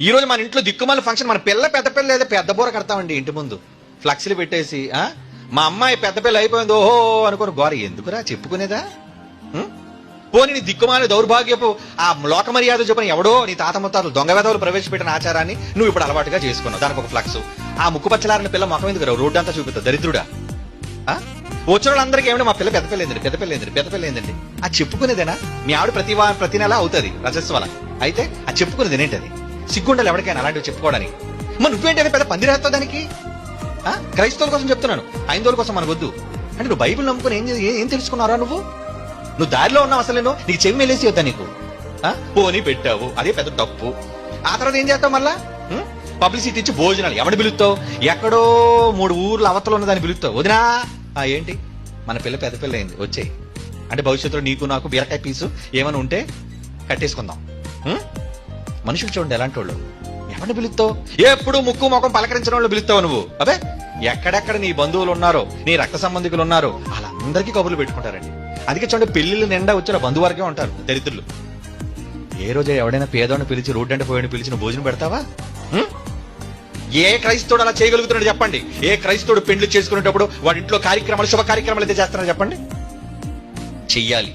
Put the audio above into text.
ఈ రోజు మన ఇంట్లో దిక్కుమాల ఫంక్షన్ మన పిల్ల పెద్ద పిల్ల లేదా పెద్ద బోర కడతామండి ఇంటి ముందు. ఫ్లక్స్లు పెట్టేసి ఆ? మా అమ్మాయి పెద్ద పిల్ల అయిపోయింది ఓహో అనుకోని గోర ఎందుకురా చెప్పుకునేదా? పోని పోనీ నీ దిక్కుమాల దౌర్భాగ్యపు ఆ లోక మర్యాద చెప్పిన ఎవడో నీ తాత ముత్తాతలు దొంగ వెదవులు ప్రవేశపెట్టిన ఆచారాన్ని నువ్వు ఇప్పుడు అలవాటుగా చేసుకున్నావు. దానికి ఒక ఫ్లక్స్ ఆ ముక్కుపచ్చలారిన పిల్ల ముఖం ఎందుకు రావు? రోడ్డు అంతా చూపిస్తా దరిద్రుడా? ఆ? వచ్చిన వాళ్ళందరికీ ఏమిటి మా పిల్ల పెద్ద పిల్ల ఏందండి? పెద్ద పిల్ల ఏందండి? పెద్ద పిల్ల ఏందండి? ఆ చెప్పుకునేదేనా? మీ ఆవిడ ప్రతి ప్రతి నెల అవుతుంది రజస్వల అయితే ఆ చెప్పుకునేది ఏంటది సిగ్గుండాలి ఎవరికైనా అలాంటివి చెప్పుకోవడానికి. మరి నువ్వేంటి పెద్ద పందిరేస్తావు దానికి? ఆ? క్రైస్తవుల కోసం చెప్తున్నాను. ఐదోల కోసం మనకు వద్దు. అంటే నువ్వు బైబిల్ నమ్ముకుని ఏం ఏం తెలుసుకున్నారా నువ్వు? నువ్వు దారిలో ఉన్నావు అసలు నేను నీకు చెవి మెలేసి వద్దా నీకు? పోనీ పెట్టావు. అదే పెద్ద తప్పు. ఆ తర్వాత ఏం చేస్తావు మళ్ళా? పబ్లిసిటీ ఇచ్చి భోజనాలు. ఎవరిని పిలుస్తావు? ఎక్కడో మూడు ఊర్లు అవతల ఉన్న దాన్ని పిలుస్తావు. వదినా! ఆ ఏంటి? మన పిల్ల పెద్ద పిల్ల అయింది వచ్చేయి. అంటే భవిష్యత్తులో నీకు నాకు బీరకాయ పీసు ఏమైనా ఉంటే కట్టేసుకుందాం. మనుషులు చూడండి ఎలాంటి వాళ్ళు ఎవరిని పిలుస్తావు? ఎప్పుడు ముక్కు ముఖం పలకరించిన వాళ్ళు పిలుస్తావు నువ్వు? అబే ఎక్కడెక్కడ నీ బంధువులు ఉన్నారో నీ రక్త సంబంధికులు ఉన్నారో వాళ్ళందరికీ కబుర్లు పెట్టుకుంటారండి. అందుకే చూడండి పెళ్ళిళ్ళు నిండా వచ్చిన బంధువర్గే ఉంటారు దరిద్రులు. ఏ రోజు ఎవడైనా పేదోడిని పిలిచి రోడ్డు అంటే పోయిన పిలిచిన భోజనం పెడతావా? ఏ క్రైస్తవుడు అలా చేయగలుగుతున్నాడు చెప్పండి? ఏ క్రైస్తవుడు పెళ్ళి చేసుకునేటప్పుడు వాడి ఇంట్లో కార్యక్రమాలు శుభ కార్యక్రమాలు అయితే చేస్తున్నాడు చెప్పండి? చెయ్యాలి.